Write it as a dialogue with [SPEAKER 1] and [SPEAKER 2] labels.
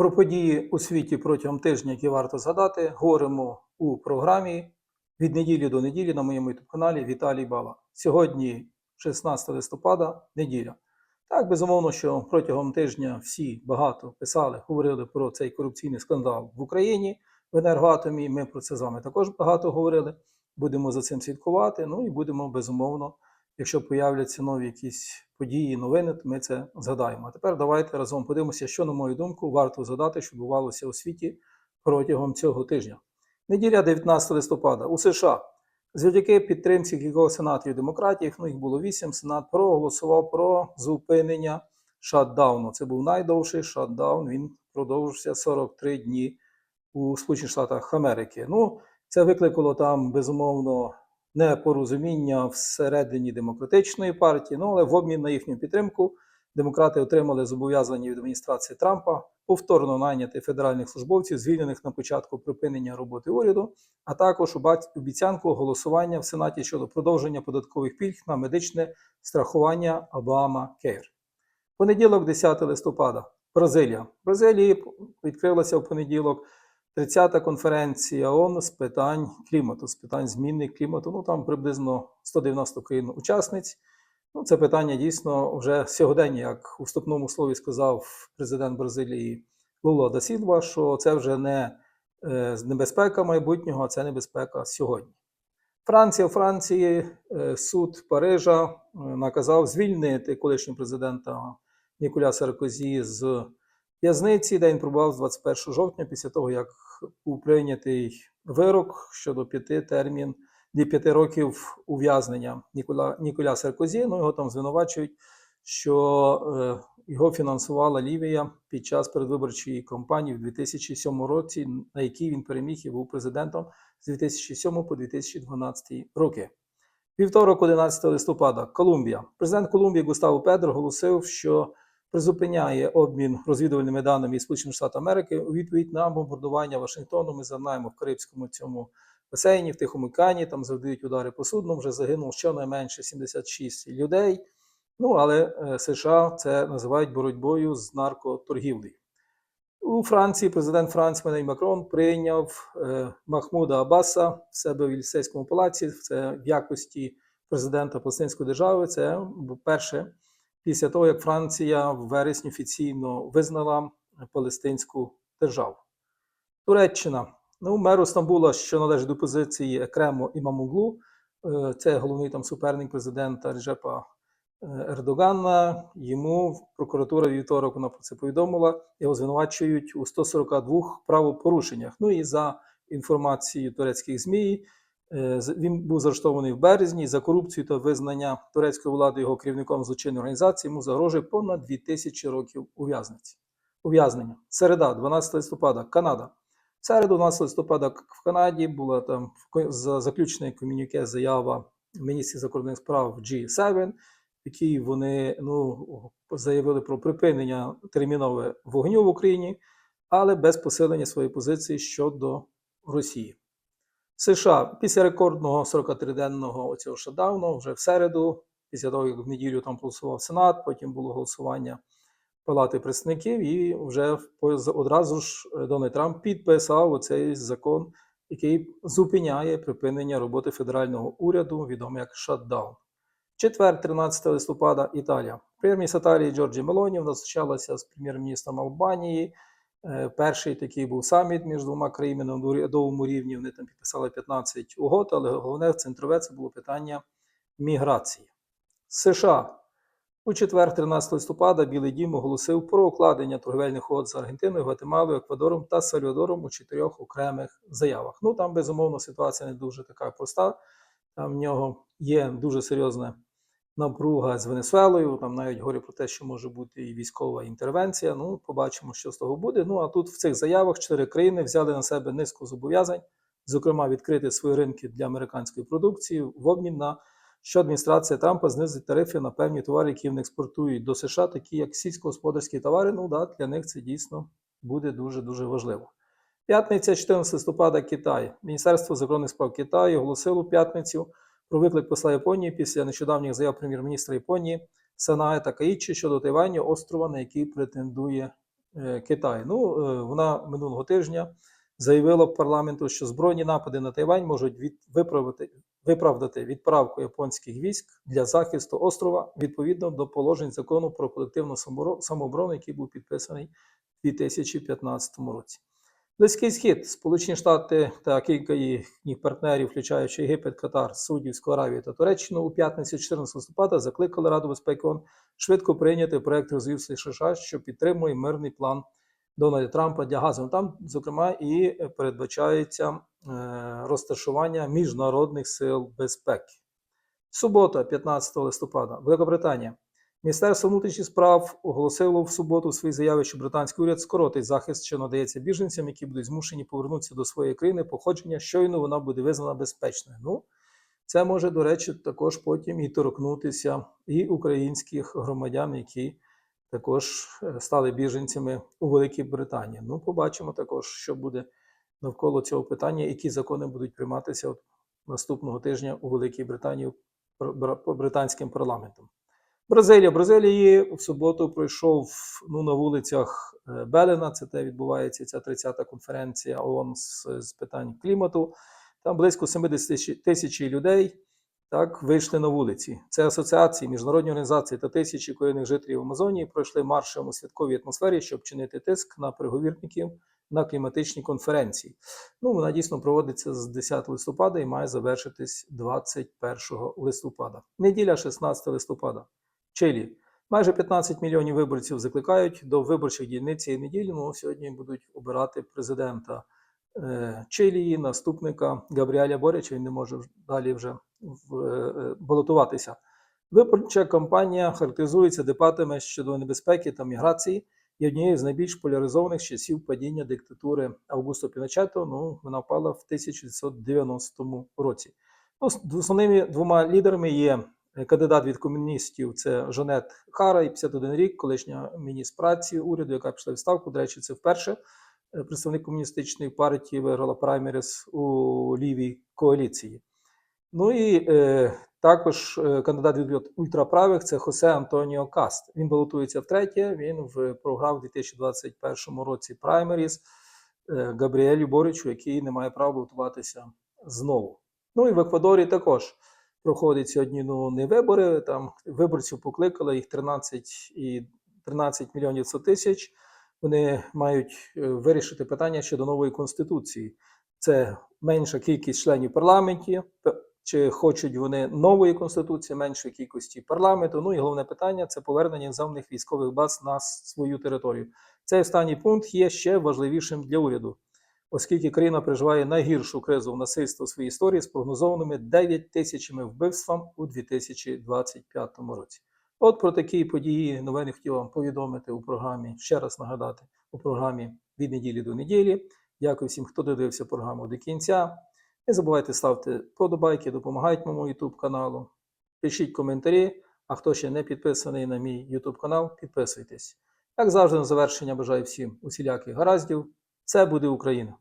[SPEAKER 1] Про події у світі протягом тижня, які варто згадати, говоримо у програмі від неділі до неділі на моєму youtube каналі Віталій Бала. Сьогодні 16 листопада, неділя. Так, безумовно, що протягом тижня всі багато писали, говорили про цей корупційний скандал в Україні в енергоатомі. Ми про це з вами також багато говорили. Будемо за цим слідкувати. Ну і будемо безумовно, якщо появляться нові якісь події, новини, ми це згадаємо. А тепер давайте разом подивимося, що, на мою думку, варто згадати, що відбувалося у світі протягом цього тижня. Неділя 19 листопада у США. Завдяки підтримці кількох сенаторів демократів, ну їх було вісім, сенат проголосував про зупинення шатдауну. Це був найдовший шатдаун. Він продовжився 43 дні у Сполучених Штатах Америки. Ну, це викликало там безумовно непорозуміння всередині демократичної партії. Ну але в обмін на їхню підтримку демократи отримали зобов'язання від адміністрації Трампа повторно найняти федеральних службовців, звільнених на початку припинення роботи уряду, а також обіцянку голосування в Сенаті щодо продовження податкових пільг на медичне страхування Обама Кейр. Понеділок, 10 листопада, Бразилія. Бразилії відкрилася в понеділок 30-та конференція ООН з питань клімату, з питань зміни клімату. Ну там приблизно 190 країн учасниць. Ну, це питання дійсно вже сьогодення, як у вступному слові сказав президент Бразилії Лула да Сілва, що це вже не е, небезпека майбутнього, а це небезпека сьогодні. Франція у Франції е, суд Парижа е, наказав звільнити колишнього президента Ніколя Саркозі з в'язниці, де він пробував з 21 жовтня, після того, як був прийнятий вирок щодо п'яти термін для п'яти років ув'язнення Ніколя, Ніколя Саркозі. Ну, його там звинувачують, що е, його фінансувала Лівія під час передвиборчої кампанії в 2007 році, на якій він переміг і був президентом з 2007 по 2012 роки. Вівторок, 11 листопада, Колумбія. Президент Колумбії Густаво Педро оголосив, що призупиняє обмін розвідувальними даними Сполучених Штатів Америки у відповідь на бомбардування Вашингтону. Ми знаємо в Карибському цьому басейні, в Тихому океані, там завдають удари по судну. Вже загинуло щонайменше 76 людей. Ну але е, США це називають боротьбою з наркоторгівлею. У Франції президент Франції Меней Макрон прийняв е, Махмуда Аббаса в себе в Єлісейському палаці. Це в якості президента Палестинської держави. Це перше після того, як Франція в вересні офіційно визнала Палестинську державу. Туреччина. Ну, меру Стамбула, що належить до позиції Екремо Імамуглу, е, це головний там суперник президента Реджепа е, Ердогана. Йому прокуратура вівторок вона про це повідомила. Його звинувачують у 142 правопорушеннях. Ну і за інформацією турецьких ЗМІ, він був заарештований в березні за корупцію та визнання турецької влади його керівником злочинної організації. Йому загрожує понад 2000 років ув'язниці. Ув'язнення. Середа, 12 листопада, Канада. В середу, 12 листопада в Канаді була там ко- за- заключений комюніке заява міністрів закордонних справ G7, в якій вони ну, заявили про припинення термінове вогню в Україні, але без посилення своєї позиції щодо Росії. США після рекордного 43-денного цього шатдауну вже в середу, після того, як в неділю там голосував Сенат, потім було голосування Палати представників, і вже одразу ж е, Дональд Трамп підписав оцей закон, який зупиняє припинення роботи федерального уряду, відомий як шатдаун. Четвер, 13 листопада, Італія. Прем'єр-міністр Італії Джорджі Мелоні зустрічалася з прем'єр-міністром Албанії. Е, Перший такий був саміт між двома країнами на урядовому рівні. Вони там підписали 15 угод, але головне в центрове це було питання міграції. США. У четвер, 13 листопада, Білий Дім оголосив про укладення торговельних угод з Аргентиною, Гватемалою, Еквадором та Сальвадором у чотирьох окремих заявах. Ну там, безумовно, ситуація не дуже така проста. Там в нього є дуже серйозна напруга з Венесуелою. Там навіть говорять про те, що може бути і військова інтервенція. Ну, побачимо, що з того буде. Ну а тут в цих заявах чотири країни взяли на себе низку зобов'язань, зокрема, відкрити свої ринки для американської продукції в обмін на що адміністрація Трампа знизить тарифи на певні товари, які вони експортують до США, такі як сільськогосподарські товари. Ну да, для них це дійсно буде дуже дуже важливо. П'ятниця, 14 листопада, Китай. Міністерство закордонних справ Китаю оголосило п'ятницю про виклик посла Японії після нещодавніх заяв прем'єр-міністра Японії Санае Такаїчі щодо Тайваню, острова, на який претендує е, Китай. Ну, е, вона минулого тижня заявила парламенту, що збройні напади на Тайвань можуть від, виправити, виправдати відправку японських військ для захисту острова відповідно до положень закону про колективну самооборону, який був підписаний у 2015 році. Близький схід, Сполучені Штати та кілька їхніх партнерів, включаючи Єгипет, Катар, Саудівську Аравію та Туреччину, у п'ятницю 14 листопада закликали Раду безпеки ООН швидко прийняти проект резолюції США, що підтримує мирний план Дональда Трампа для газу. Там, зокрема, і передбачається е, розташування міжнародних сил безпеки. Субота, 15 листопада, Великобританія. Міністерство внутрішніх справ оголосило в суботу в своїй заяві, що британський уряд скоротить захист, що надається біженцям, які будуть змушені повернутися до своєї країни походження, щойно вона буде визнана безпечною. Ну, це може, до речі, також потім і торкнутися і українських громадян, які також е, стали біженцями у Великій Британії. Ну, побачимо також, що буде навколо цього питання, які закони будуть прийматися от наступного тижня у Великій Британії британським парламентом. Бразилія. Бразилії в суботу пройшов ну, на вулицях е, Белена, це де відбувається ця 30-та конференція ООН з, з питань клімату. Там близько 70 тисяч- тисяч людей так, вийшли на вулиці. Це асоціації, міжнародні організації та тисячі корінних жителів Амазонії пройшли маршем у святковій атмосфері, щоб чинити тиск на переговірників на кліматичній конференції. Ну, вона дійсно проводиться з 10 листопада і має завершитись 21 листопада. Неділя, 16 листопада. Чилі. Майже 15 мільйонів виборців закликають до виборчих дільниць цієї неділі. Ну, сьогодні будуть обирати президента е, Чилії, наступника Габріеля Борича. Він не може далі вже в- е, балотуватися. Виборча кампанія характеризується дебатами щодо небезпеки та міграції. Є однією з найбільш поляризованих часів падіння диктатури Августо Піночето. Ну, вона впала в 1990 році. Ну, основними двома лідерами є е, кандидат від комуністів це Жонет Хара, і 51 рік, колишня міністр праці уряду, яка пішла в відставку. До речі, це вперше е, представник комуністичної партії виграла праймерис у лівій коаліції. Ну і е, також е, кандидат від ультраправих це Хосе Антоніо Каст. Він балотується втретє. Він в програв у 2021 році праймеріс е, Габріелю Боричу, який не має права балотуватися знову. Ну і в Еквадорі також проходять сьогодні ну, не вибори. Там виборців покликали їх 13 і 13 мільйонів 100 тисяч. Вони мають е, вирішити питання щодо нової конституції. Це менша кількість членів парламентів, чи хочуть вони нової конституції, меншої кількості парламенту. Ну і головне питання це повернення замних військових баз на свою територію. Цей останній пункт є ще важливішим для уряду, оскільки країна переживає найгіршу кризу в насильства в своїй історії з прогнозованими 9 тисячами вбивствам у 2025 році. От про такі події новини хотів вам повідомити у програмі. Ще раз нагадати у програмі від неділі до неділі. Дякую всім, хто додивився програму до кінця. Не забувайте ставити подобайки, допомагайте моєму YouTube каналу. Пишіть коментарі. А хто ще не підписаний на мій YouTube канал, підписуйтесь. Як завжди, на завершення бажаю всім усіляких гараздів. Це буде Україна!